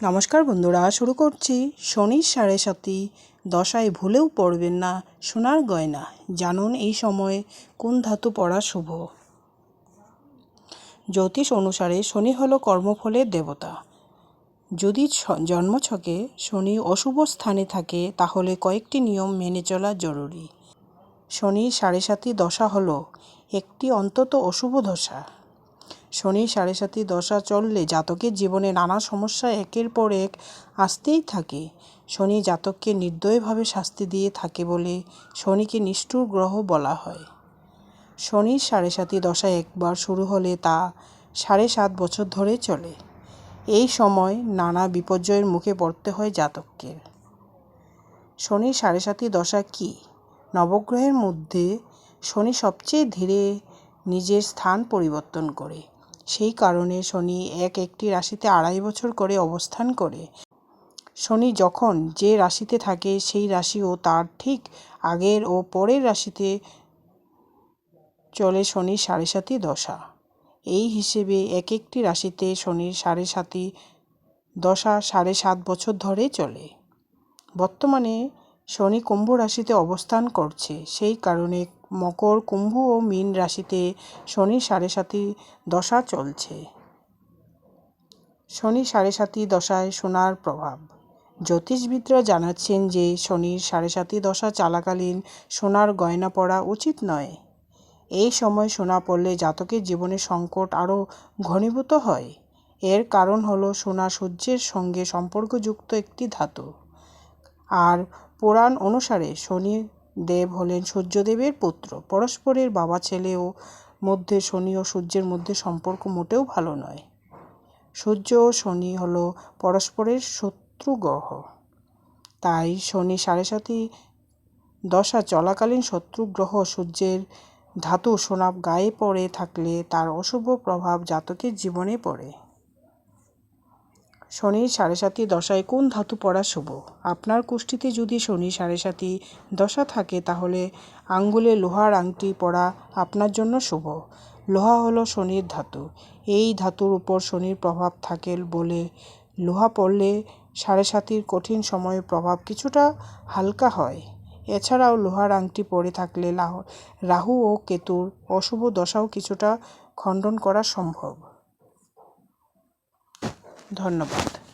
নমস্কার বন্ধুরা, শুরু করছি শনির সাড়ে সাতি দশায় ভুলেও পড়বেন না সোনার গয়না। জানুন এই সময়ে কোন ধাতু পড়া শুভ। জ্যোতিষ অনুসারে শনি হলো কর্মফলের দেবতা। যদি জন্মছকে শনি অশুভ স্থানে থাকে, তাহলে কয়েকটি নিয়ম মেনে চলা জরুরি। শনির সাড়ে সাতি দশা হলো একটি অন্তত অশুভ দশা। শনি সাড়ে সাতি দশা চললে জাতকের জীবনে নানা সমস্যা একের পর এক আসতেই থাকে। শনি জাতককে নির্দয়ভাবে শাস্তি দিয়ে থাকে বলে শনিকে নিষ্ঠুর গ্রহ বলা হয়। শনির সাড়ে সাতি দশা একবার শুরু হলে তা সাড়ে সাত বছর ধরে চলে। এই সময় নানা বিপর্যয়ের মুখে পড়তে হয় জাতককে। শনির সাড়ে সাতি দশা কী? নবগ্রহের মধ্যে শনি সবচেয়ে ধীরে নিজের স্থান পরিবর্তন করে। সেই কারণে শনি এক একটি রাশিতে আড়াই বছর করে অবস্থান করে। শনি যখন যে রাশিতে থাকে, সেই রাশিও তার ঠিক আগের ও পরের রাশিতে চলে শনির সাড়ে সাতি দশা। এই হিসেবে এক একটি রাশিতে শনির সাড়ে সাতি দশা সাড়ে সাত বছর ধরে চলে। বর্তমানে শনি কুম্ভ রাশিতে অবস্থান করছে, সেই কারণে মকর, কুম্ভ ও মীন রাশিতে শনি সাড়ে সাতি দশা চলছে। শনি সাড়ে সাতি দশায় সোনার প্রভাব। জ্যোতিষবিদরা জানাচ্ছেন যে শনির সাড়ে সাতি দশা চলাকালীন সোনার গয়না পরা উচিত নয়। এই সময় সোনা পড়লে জাতকের জীবনে সংকট আরও ঘনীভূত হয়। এর কারণ হলো সোনা সূর্যের সঙ্গে সম্পর্কযুক্ত একটি ধাতু। আর পুরাণ অনুসারে শনি দেব হলেন সূর্যদেবের পুত্র। পরস্পরের বাবা ছেলেও মধ্যে শনি ও সূর্যের মধ্যে সম্পর্ক মোটেও ভালো নয়। সূর্য ও শনি হলো পরস্পরের শত্রু গ্রহ তাই শনি সাড়ে সাতি দশা চলাকালীন শত্রু গ্রহ সূর্যের ধাতু সোনাব গায়ে পড়ে থাকলে তার অশুভ প্রভাব জাতকের জীবনে পড়ে। শনির সাড়ে সাতি দশায় কোন ধাতু পড়া শুভ? আপনার কুষ্টিতে যদি শনি সাড়ে সাতি দশা থাকে, তাহলে আঙ্গুলে লোহার আংটি পরা আপনার জন্য শুভ। লোহা হলো শনির ধাতু। এই ধাতুর উপর শনির প্রভাব থাকে বলে লোহা পড়লে সাড়ে সাতির কঠিন সময়ে প্রভাব কিছুটা হালকা হয়। এছাড়াও লোহার আংটি পরে থাকলে রাহু ও কেতুর অশুভ দশাও কিছুটা খণ্ডন করা সম্ভব। ধন্যবাদ।